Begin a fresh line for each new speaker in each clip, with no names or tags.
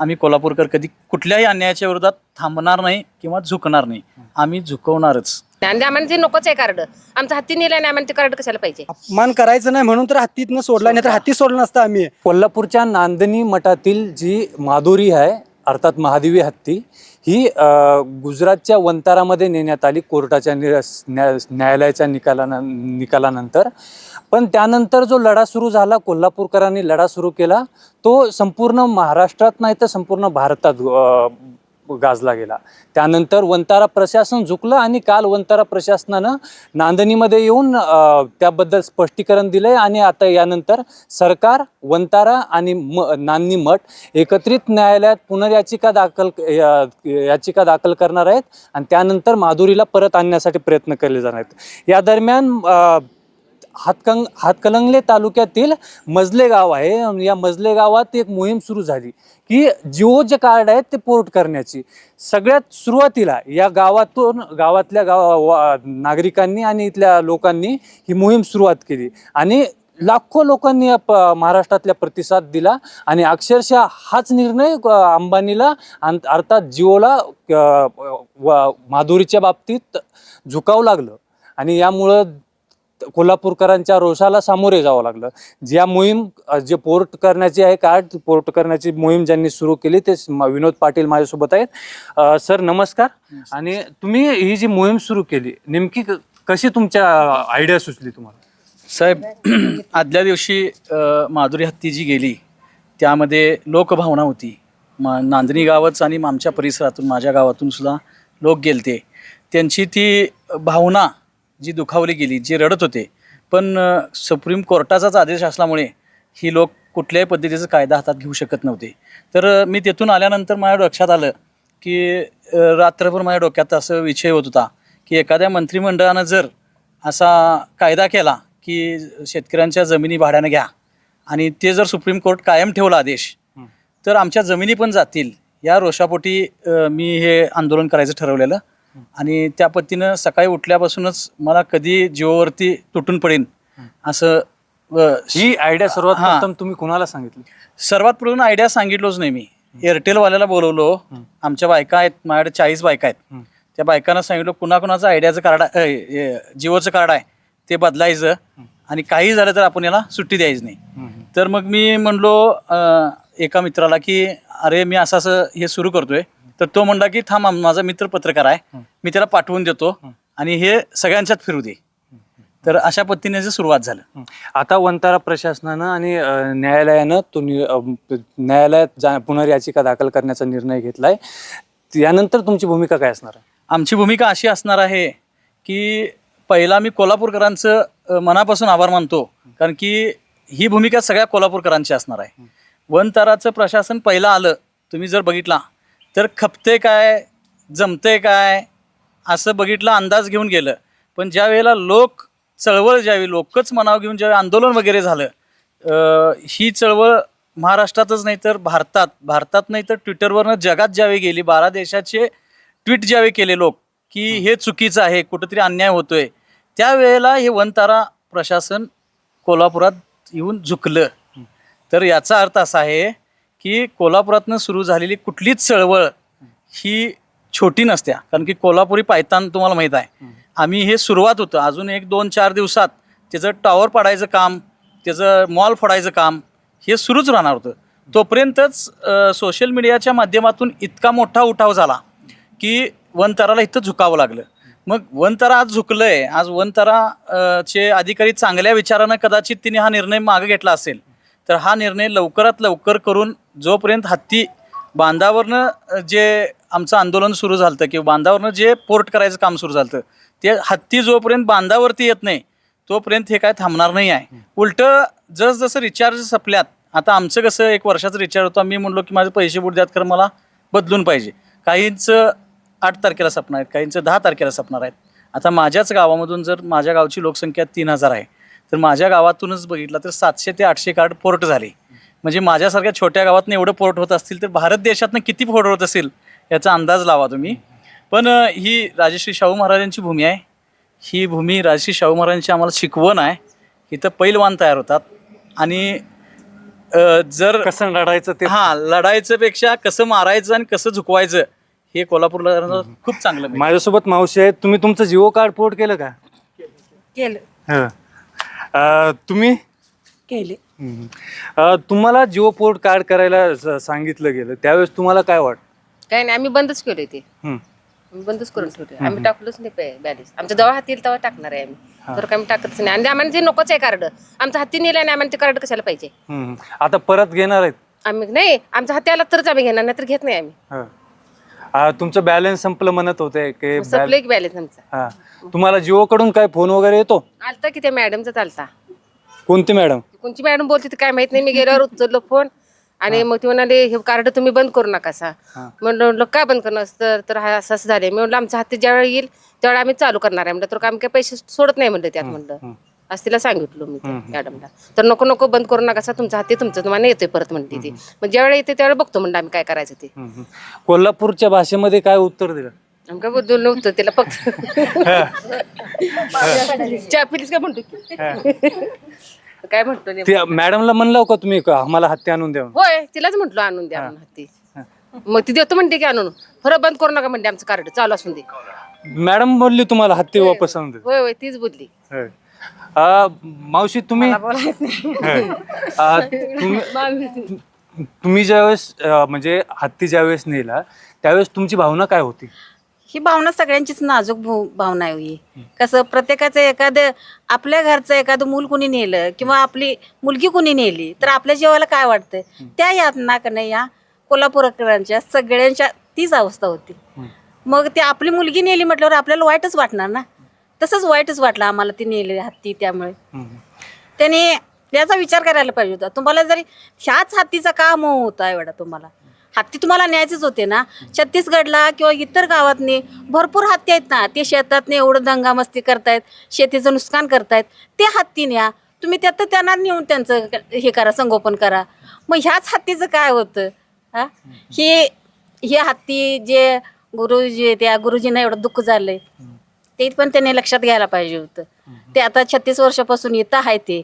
आम्ही कोल्हापूरकर कधी कुठल्याही अन्यायाच्या विरोधात थांबणार नाही किंवा झुकणार नाही. आम्ही झुकवणारच.
आणि आम्हाला ते नकोच आहे कार्ड. आमचा हत्ती नेला नाही आम्हाला ते कार्ड कशाला पाहिजे?
अपमान करायचं नाही म्हणून तर हत्तीतनं सोडला नाही तर हत्ती सोडलं नसतं आम्ही.
कोल्हापूरच्या नांदणी मठातील जी माधुरी आहे अर्थात महादेवी हत्ती ही अ, गुजरातच्या वंतारामध्ये नेण्यात आली कोर्टाच्या नि- न्याय न्यायालयाच्या निकालानं निकालानंतर. पण त्यानंतर जो लढा सुरू झाला कोल्हापूरकरांनी लढा सुरू केला तो संपूर्ण महाराष्ट्रात नाही तर संपूर्ण भारतात गाजला गेला. त्यानंतर वंतारा प्रशासन झुकलं आणि काल वंतारा प्रशासनानं नांदणीमध्ये येऊन त्याबद्दल स्पष्टीकरण दिलंय आणि आता यानंतर सरकार वंतारा आणि म नांदणी मठ एकत्रित न्यायालयात पुनर्याचिका दाखल या- याचिका दाखल करणार आहेत आणि त्यानंतर माधुरीला परत आणण्यासाठी प्रयत्न केले जाणार आहेत. या दरम्यान हातकंग हातकलंगले तालुक्यातील मजले गाव आहे या मजले गावात एक मोहीम सुरू झाली की जिओ जे कार्ड आहेत ते पोर्ट करण्याची. सगळ्यात सुरुवातीला या गावातून गावातल्या गाव वा- नागरिकांनी आणि इथल्या लोकांनी ही मोहीम सुरुवात केली. आणि लाखो लोकांनी या प- महाराष्ट्रातल्या प्रतिसाद दिला आणि अक्षरशः हाच निर्णय अंबानीला अर्थात जिओला माधुरीच्या बाबतीत झुकावं लागलं. आणि यामुळं कोल्हापूरकरांच्या रोषाला सामोरे जावं लागलं. ज्या मोहीम जे पोर्ट करण्याची आहे कार्ड पोर्ट करण्याची मोहीम ज्यांनी सुरू केली ते विनोद पाटील माझ्यासोबत आहेत. सर नमस्कार. आणि तुम्ही ही जी मोहीम सुरू केली नेमकी क- कशी तुमच्या आयडिया सुचली तुम्हाला?
साहेब आदल्या दिवशी माधुरी हत्ती जी गेली त्यामध्ये लोकभावना होती. मा नांदणी गावच आणि आमच्या परिसरातून माझ्या गावातून सुद्धा लोक गेलते. त्यांची ती भावना जी दुखावली गेली जे रडत होते. पण सुप्रीम कोर्टाचाच आदेश असल्यामुळे ही लोक कुठल्याही पद्धतीचा कायदा हातात घेऊ शकत नव्हते. तर मी तिथून आल्यानंतर माझ्या लक्षात आलं की रात्रभर माझ्या डोक्यात असं विषय होत होता की एखाद्या मंत्रिमंडळानं जर असा कायदा केला की शेतकऱ्यांच्या जमिनी भाड्यानं घ्या आणि ते जर सुप्रीम कोर्ट कायम ठेवला आदेश. तर आमच्या जमिनी पण जातील. या रोषापोटी मी हे आंदोलन करायचं ठरवलेलं. आणि त्या पद्धतीनं सकाळी उठल्यापासूनच मला कधी जीवावरती तुटून पडेन असं
ही आयडिया सर्वात. प्रथम तुम्ही कुणाला सांगितली?
सर्वात प्रथम आयडिया सांगितलोच नाही मी. एअरटेलवाल्याला बोलवलो. आमच्या बायका आहेत माझ्याकडे चाळीस बायका आहेत. त्या बायकांना सांगितलं कुणाकुणाचं आयडियाचं कार्ड जिओचं कार्ड आहे ते बदलायचं आणि काही झालं तर आपण याला सुट्टी द्यायची नाही. तर मग मी म्हणलो एका मित्राला की अरे मी असं असं हे सुरू करतोय. तर तो म्हणला की थांब आम- माझा मित्र पत्रकार आहे. मी त्याला पाठवून देतो आणि हे सगळ्यांच्यात फिरू दे. तर अशा पद्धतीने याची सुरुवात झालं.
हं. आता वंतारा प्रशासनानं आणि अ, न्यायालयानं तो नि- अ, न्यायालयात जा पुनर्याचिका दाखल करण्याचा निर्णय घेतलाय. यानंतर तुमची भूमिका काय असणार आहे?
आमची भूमिका अशी असणार आहे की पहिला मी कोल्हापूरकरांचं अ, मनापासून आभार मानतो. कारण की ही भूमिका सगळ्या कोल्हापूरकरांची असणार आहे. वनताराचं प्रशासन पहिलं आलं. तुम्ही जर बघितला तर खपते काय जमते काय असं बघितलं अंदाज घेऊन गेलं. पण ज्या वेळेला लोक चळवळ ज्यावेळी लोकच मनाव घेऊन ज्यावेळी आंदोलन वगैरे झालं अ, ही चळवळ महाराष्ट्रातच नाही तर भारतात भारतात नाही तर ट्विटरवरनं जगात ज्यावेळी गेली बारा देशाचे ट्विट ज्यावेळी केले लोक की हे. चुकीचं आहे कुठंतरी अन्याय होतोय त्यावेळेला हे वनतारा प्रशासन कोल्हापुरात येऊन झुकलं. तर याचा अर्थ असा आहे की कोल्हापुरातनं सुरू झालेली कुठलीच चळवळ ही छोटी नसत्या. कारण की कोल्हापुरी पायतान तुम्हाला माहीत आहे. आम्ही हे सुरुवात होतं. अजून एक दोन चार दिवसात त्याचं टॉवर पाडायचं काम त्याचं मॉल फोडायचं काम हे सुरूच राहणार होतं. तोपर्यंतच सोशल मीडियाच्या माध्यमातून इतका मोठा उठाव झाला की वनताराला इथं झुकावं लागलं. मग वनतारा आज झुकलंय. आज वनतारा चे अधिकारी चांगल्या विचारानं कदाचित तिने हा निर्णय मागे घेतला असेल. तर हा निर्णय लवकरात लवकर करून जोपर्यंत हत्ती बांधावरनं जे आमचं आंदोलन सुरू झालं होतं किंवा बांधावरनं जे पोर्ट करायचं काम सुरू झालं होतं ते हत्ती जोपर्यंत बांधावरती येत नाही तोपर्यंत हे काय थांबणार नाही आहे. उलटं जसजसं रिचार्ज संपल्यात आता आमचं कसं एक वर्षाचं रिचार्ज होतं मी म्हणलो की माझे पैसे बुड द्यात खरं मला बदलून पाहिजे. काहींचं आठ तारखेला सपणार आहेत काहींचं दहा तारखेला सपणार आहेत. आता माझ्याच गावामधून जर माझ्या गावची लोकसंख्या तीन हजार आहे तर माझ्या गावातूनच बघितलं तर सातशे ते आठशे कार्ड पोर्ट झाले. म्हणजे माझ्यासारख्या छोट्या गावातनं एवढं पोर्ट होत असतील तर भारत देशातनं किती पोर्ट होत असेल याचा अंदाज लावा तुम्ही. पण ही राजश्री शाहू महाराजांची भूमी आहे. ही भूमी राजश्री शाहू महाराजांची आम्हाला शिकवण आहे. इथं पैलवान तयार होतात. आणि जर
कसं लढायचं ते?
हा लढायचं पेक्षा कसं मारायचं आणि कसं झुकवायचं हे कोल्हापूरला खूप चांगलं.
माझ्यासोबत मावशी आहे तुम्ही तुमचं जिओ कार्ड पोर्ट केलं का?
केलं.
हं. अं, तुम्ही?
केले.
हम्म. अं, तुम्हाला जिओ पोर्ट कार्ड करायला स- सांगितलं गेलं त्यावेळेस तुम्हाला काय वाटत
काय नाही आम्ही बंदच केले ते
हं.
आम्ही बंदच करून ठेवले. आम्ही टाकलोच नाही बॅलेन्स आमच्या जेव्हा हाती येईल तेव्हा टाकणार आहे आम्ही. तर आम्ही टाकतच नाही. आणि आम्हाला ते नकोच आहे कार्ड आमचा हाती नेलं नाही आम्हाला ते कार्ड कशाला पाहिजे?
हम्म. आता परत घेणार आहेत?
आम्ही नाही आमच्या हाती आला तरच आम्ही घेणार नाही तर घेत नाही आम्ही.
हं. तुमचं बॅलन्स संपलं म्हणत होते की बॅल-
संपलं एक बॅलेन्स आमचा.
हा. तुम्हाला जिओ कडून काय फोन वगैरे येतो?
आलता की त्या मॅडमचा चालता
कोणती मॅडम
कोणची मॅडम बोलते ते काय माहीत नाही मी गेल्यावर उचललो फोन आणि मग ती म्हणाले हे कार्ड तुम्ही बंद करू नका सा म्हणलं म्हणलं, काय बंद करणार? तर तर हा असं असं झाले मी म्हणलं आमच्या हाती ज्यावेळी येईल त्यावेळी आम्ही चालू करणार आहे. म्हणलं तर आम्ही काय पैसे सोडत नाही म्हणलं त्यात म्हणलं. असं तिला सांगितलं मी त्या मॅडमला तर नको नको बंद करू नका सा तुमच्या हाती तुमचं तुम्हाला येतोय परत म्हणते ती. मग ज्यावेळी येते त्यावेळी बघतो म्हणलं आम्ही काय करायचं ते.
कोल्हापूरच्या भाषेमध्ये काय उत्तर दिलं?
आम्ही काय बोललो नव्हतं तिला फक्त. चहा पिलीस काय म्हणतो की? काय म्हणतो नेमकं?
ते मॅडमला म्हणलं का तुम्ही का? आम्हाला हत्ती आणून द्या
होय तिलाच म्हटलो आणून द्या म्हणून हत्ती. मग ती देतो म्हणते की आणून. खरं बंद करू नका म्हणते आमचं कार्ड चालू असून दे.
मॅडम बोलली तुम्हाला हत्ती वापस आणून
होय होय तीच बोलली.
होय. अं, मावशी तुम्ही. अं, तुम्ही तुम्ही ज्यावेळेस अं, म्हणजे हत्ती ज्यावेळेस नेला त्यावेळेस तुमची भावना काय होती?
ही भावना सगळ्यांचीच नाजूक भू- भावना आहे ही. कसं प्रत्येकाचं एखादं आपल्या घरचं एखादं मूल कुणी नेलं किंवा आपली मुलगी कुणी नेली तर आपल्या जीवाला काय वाटतं त्या यातनाकडे या कोल्हापूरकरांच्या सगळ्यांच्या तीच अवस्था होती. मग ते आपली मुलगी नेली म्हटल्यावर आपल्याला वाईटच वाटणार ना? तसंच वाईटच वाटलं आम्हाला ती नेली हत्ती त्यामुळे. त्याने याचा विचार करायला पाहिजे होता. तुम्हाला जरी ह्याच हत्तीचा का मोह होता एवढा तुम्हाला. हत्ती तुम्हाला न्यायचेच होते ना. छत्तीसगडला किंवा इतर गावातनी भरपूर हत्ती आहेत ना. ते शेतातने एवढं दंगामस्ती करतायत शेतीचं नुकसान करतायत. ते हत्ती न्या. तुम्ही त्यात त्यांना नेऊन त्यांचं हे करा संगोपन करा. मग ह्याच हत्तीचं काय होतं? हा? हे हे हत्ती जे गुरुजी त्या गुरुजींना एवढं दुःख झालंय. ते पण त्यांनी लक्षात घ्यायला पाहिजे होतं. ते आता छत्तीस वर्षापासून येतं आहे ते.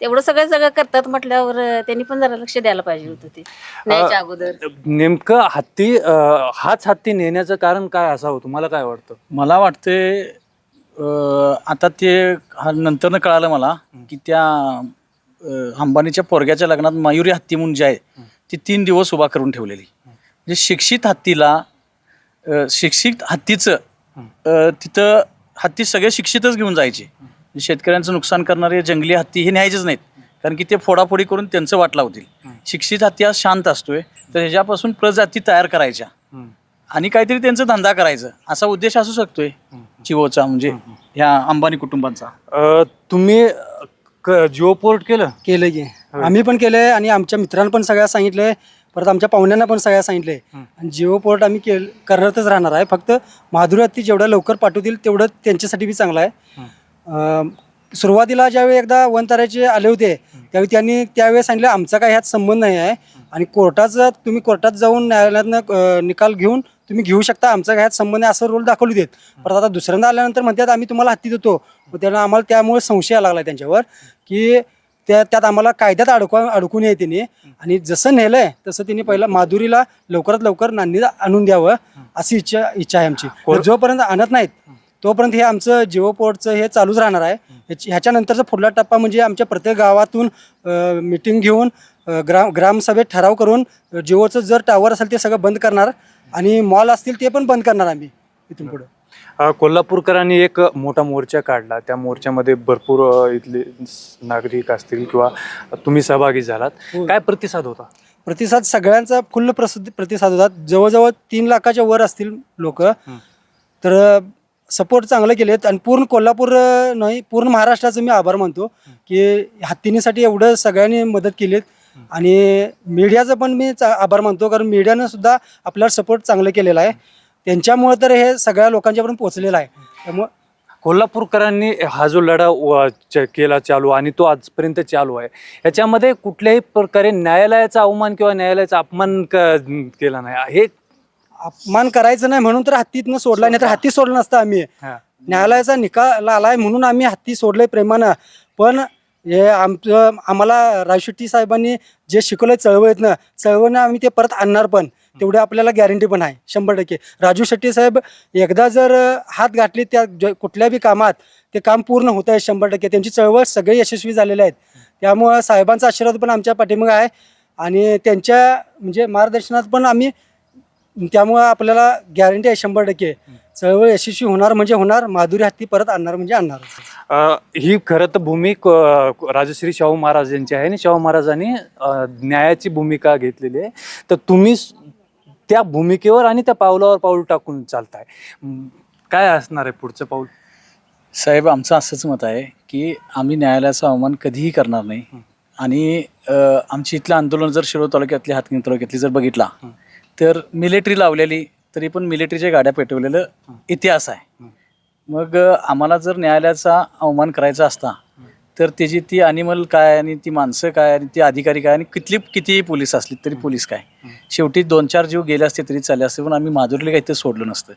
तेवढं सगळं सगळं करतात म्हटल्यावर त्यांनी पण जरा लक्ष द्यायला पाहिजे होतं ते. न्यायच्या अगोदर.
नेमकं हत्ती अं, हाच हत्ती नेण्याचं कारण काय असावं तुम्हाला काय वाटतं?
मला वाटते अं, आता ते हा नंतरनं कळालं मला की त्या अं, अंबानीच्या पोरग्याच्या लग्नात मयुरी हत्ती म्हणून जी आहे ती तीन दिवस उभा करून ठेवलेली. म्हणजे शिक्षित हत्तीला अं, शिक्षित हत्तीचं अं, तिथं हत्ती सगळे शिक्षितच घेऊन जायचे. शेतकऱ्यांचं नुकसान करणारे जंगली हत्ती हे न्यायचेच नाहीत. कारण की ते फोडाफोडी करून त्यांचं वाट लावतील. शिक्षित हत्ती हा शांत असतोय. तर ह्याच्यापासून प्रजाती तयार करायच्या. आणि काहीतरी त्यांचा धंदा करायचा. असा उद्देश असू शकतोय. जिओचा म्हणजे ह्या अंबानी कुटुंबांचा.
अं, तुम्ही क- जिओ पोर्ट केलं?
केलं की. आम्ही पण केलंय आणि आमच्या मित्रांना पण सगळ्या सांगितलंय. परत आमच्या पाहुण्यांना पण सगळ्या सांगितलंय. आणि जिओ पोर्ट आम्ही केल करतच राहणार आहे. फक्त माधुरी हत्ती जेवढ्या लवकर पाठवतील तेवढं त्यांच्यासाठी बी चांगलं आहे. अं, सुरुवातीला ज्यावेळी एकदा वन ताऱ्याचे आले होते त्यावेळी त्यांनी त्यावेळेस सांगितलं आमचा काय ह्यात संबंध नाही आहे. आणि कोर्टाचा तुम्ही कोर्टात जाऊन न्यायालयातनं अं, निकाल घेऊन तुम्ही घेऊ शकता आमचा काय ह्यात संबंध आहे असं रोल दाखवली देत परत आता दुसऱ्यांदा आल्यानंतर म्हणतात आम्ही तुम्हाला हत्ती देतो. मग त्यांना आम्हाला त्यामुळे संशय यायला लागला त्यांच्यावर की त्या त्यात आम्हाला कायद्यात अडकवा अडकून आहे तिने. आणि जसं नेलंय तसं तिने पहिला माधुरीला लवकरात लवकर नांदी आणून द्यावं अशी इच्छा इच्छा आहे आमची. जोपर्यंत आणत नाहीत तोपर्यंत हे आमचं जिओ पोर्टचं हे चालूच राहणार आहे. ह्याची- ह्याच्यानंतरचा पुढला टप्पा म्हणजे आमच्या प्रत्येक गावातून मिटिंग घेऊन ग्राम ग्रामसभेत ठराव करून जिओचं जर टावर असेल ते सगळं बंद करणार. आणि मॉल असतील ते पण बंद करणार आम्ही इथून पुढे.
कोल्हापूरकरांनी एक मोठा मोर्चा काढला. त्या मोर्चामध्ये भरपूर इथले नागरिक असतील किंवा तुम्ही सहभागी झालात. काय प्रतिसाद होता?
प्रतिसाद सगळ्यांचा फुल्ल प्रसिद्ध प्रतिसाद होता. जवळजवळ तीन लाखाच्या वर असतील लोक. तर सपोर्ट चांगलं केलेत आणि पूर्ण कोल्हापूर नाही पूर्ण महाराष्ट्राचं मी आभार मानतो की हत्तीनीसाठी एवढं सगळ्यांनी मदत केलीत. आणि मीडियाचं पण मी आभार मानतो. कारण मीडियानं सुद्धा आपल्याला सपोर्ट चांगलं केलेलं आहे. त्यांच्यामुळे तर हे सगळ्या लोकांच्यापर्यंत पोहोचलेलं आहे. त्यामुळे
कोल्हापूरकरांनी हा जो लढा व- च- केला चालू आणि तो आजपर्यंत चालू आहे याच्यामध्ये कुठल्याही प्रकारे न्यायालयाचा अवमान किंवा न्यायालयाचा अपमान क- केला नाही. हे
अपमान करायचं नाही म्हणून तर हत्तीतनं सोडला नाही तर हत्ती सोडलं नसतं आम्ही.
हा.
न्यायालयाचा निकाल आलाय म्हणून आम्ही हत्ती सोडले प्रेमानं. पण हे आमचं आम्हाला राजशेट्टी साहेबांनी जे शिकवलं चळवळीतनं चळवळीनं आम्ही ते परत आणणार पण. तेवढे आपल्याला गॅरंटी पण आहे शंभर टक्के. राजू शेट्टी साहेब एकदा जर हात घातले त्या ज- कुठल्या बी कामात ते काम पूर्ण होत आहे शंभर टक्के. त्यांची चळवळ सगळे यशस्वी झालेले आहेत. त्यामुळं साहेबांचा आशीर्वाद पण आमच्या पाठीमागे आहे. आणि त्यांच्या म्हणजे मार्गदर्शनात पण आम्ही त्यामुळं आपल्याला गॅरंटी आहे शंभर टक्के. चळवळ यशस्वी होणार म्हणजे होणार माधुरी हत्ती परत आणणार म्हणजे आणणार.
अ, ही खरं तर भूमिक अ, राजश्री शाहू महाराज यांची आहे आणि शाहू महाराजांनी अ, न्यायाची भूमिका घेतलेली आहे. तर तुम्ही स- त्या भूमिकेवर आणि त्या पावलावर पाऊल टाकून चालताय. काय असणार आहे पुढचं पाऊल?
साहेब आमचं असंच मत आहे की आम्ही न्यायालयाचा अवमान कधीही करणार नाही. आणि आमची इथलं आंदोलन जर शिरोळ तालुक्यातली हातकणी तालुक्यातली जर बघितला तर मिलिटरी लावलेली तरी पण मिलिटरीच्या गाड्या पेटवलेलं इतिहास आहे. मग आम्हाला जर न्यायालयाचा अवमान करायचा असता तर त्याची ती अनिमल काय आणि ती माणसं काय आणि ती अधिकारी काय आणि कितली कितीही पोलीस असली तरी पोलीस काय? शेवटी दोन चार जीव गेले असते तरी चालले असते पण आम्ही माधुरीला काही ते सोडलं नसतं.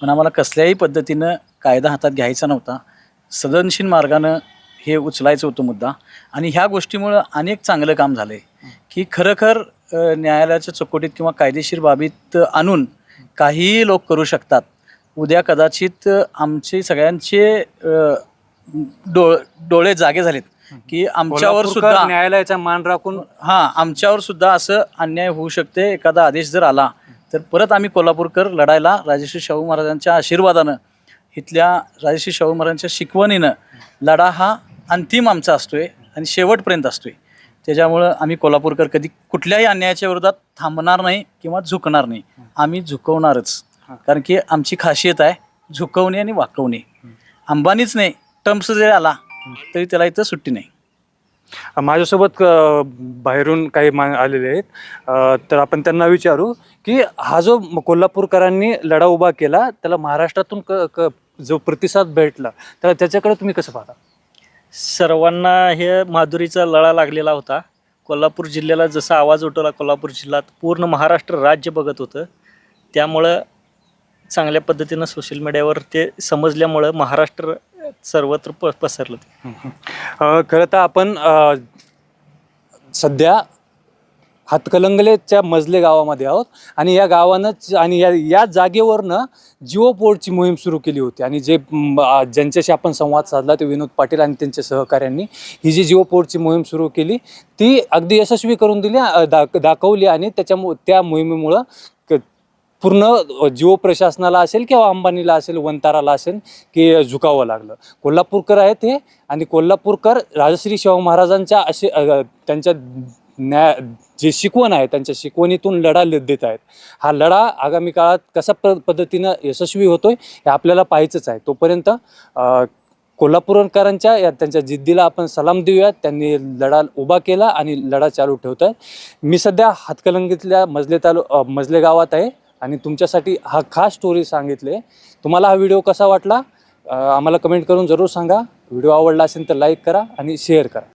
पण आम्हाला कसल्याही पद्धतीनं कायदा हातात घ्यायचा नव्हता. सदनशील मार्गानं हे उचलायचं होतं मुद्दा. आणि ह्या गोष्टीमुळं अनेक चांगलं काम झालं आहे की खरोखर न्यायालयाच्या चौकटीत किंवा कायदेशीर बाबीत आणून काहीही लोक करू शकतात. उद्या कदाचित आमचे सगळ्यांचे डोळ डोळे जागे झालेत. की आमच्यावर सुद्धा
न्यायालयाचा मान राखून
हा आमच्यावर सुद्धा असं अन्याय होऊ शकते एखादा आदेश जर आला तर परत आम्ही कोल्हापूरकर लढायला राजश्री शाहू महाराजांच्या आशीर्वादानं इथल्या राजश्री शाहू महाराजांच्या शिकवणीनं लढा हा अंतिम आमचा असतोय आणि शेवटपर्यंत असतोय. त्याच्यामुळं आम्ही कोल्हापूरकर कधी कुठल्याही अन्यायाच्या विरोधात थांबणार नाही किंवा झुकणार नाही. आम्ही झुकवणारच. कारण की आमची खासियत आहे झुकवणे आणि वाकवणे. अंबानीच नाही टर्म्स जरी आला तरी त्याला इथं सुट्टी नाही.
माझ्यासोबत अ, बाहेरून काही मा आलेले आहेत. अ, तर आपण त्यांना विचारू की हा जो म- कोल्हापूरकरांनी लढा उभा केला त्याला महाराष्ट्रातून क क जो प्रतिसाद भेटला तर त्याच्याकडे तुम्ही कसं पाहता?
सर्वांना हे माधुरीचा लळा लागलेला होता. कोल्हापूर जिल्ह्याला जसा आवाज उठवला कोल्हापूर जिल्ह्यात पूर्ण महाराष्ट्र राज्य बघत होतं. त्यामुळं चांगल्या पद्धतीनं सोशल मीडियावर ते समजल्यामुळं महाराष्ट्र सर्वत्र प पसरलं ते.
खरं तर आपण सध्या हातकलंगलेच्या मजले गावामध्ये आहोत आणि या गावानंच आणि या या जागेवरनं जिओ पोर्टची मोहीम सुरू केली होती आणि जे म, आ, ज्यांच्याशी आपण संवाद साधला ते विनोद पाटील आणि त्यांच्या सहकाऱ्यांनी ही जी जिओ पोर्टची मोहीम सुरू केली ती अगदी यशस्वी करून दिली अ, दाखवली आणि त्याच्यामु त्या मोहिमेमुळं पूर्ण जिओ प्रशासनाला असेल किंवा अंबानीला असेल वंताराला असेल की झुकावं लागलं. कोल्हापूरकर आहेत हे आणि कोल्हापूरकर राजश्री शाहू महाराजांच्या असे त्यांच्या न्याय जे शिकवण आहे त्यांच्या शिकवणीतून लढा ल- देत आहेत. हा लढा आगामी काळात कशा प पद्धतीनं यशस्वी होतोय हे आपल्याला पाहायचंच आहे. तोपर्यंत कोल्हापूरकरांच्या या त्यांच्या जिद्दीला आपण सलाम देऊयात. त्यांनी लढा उभा केला आणि लढा चालू ठेवत आहेत मी सध्या हातकलंगीतल्या मजले तालु मजले गावात आहे. आणि तुमच्यासाठी हा खास स्टोरी सांगितले. तुम्हाला हा व्हिडिओ कसा वाटला? आम्हाला कमेंट करून जरूर सांगा. व्हिडिओ आवडला असेल तर लाईक करा आणि शेअर करा.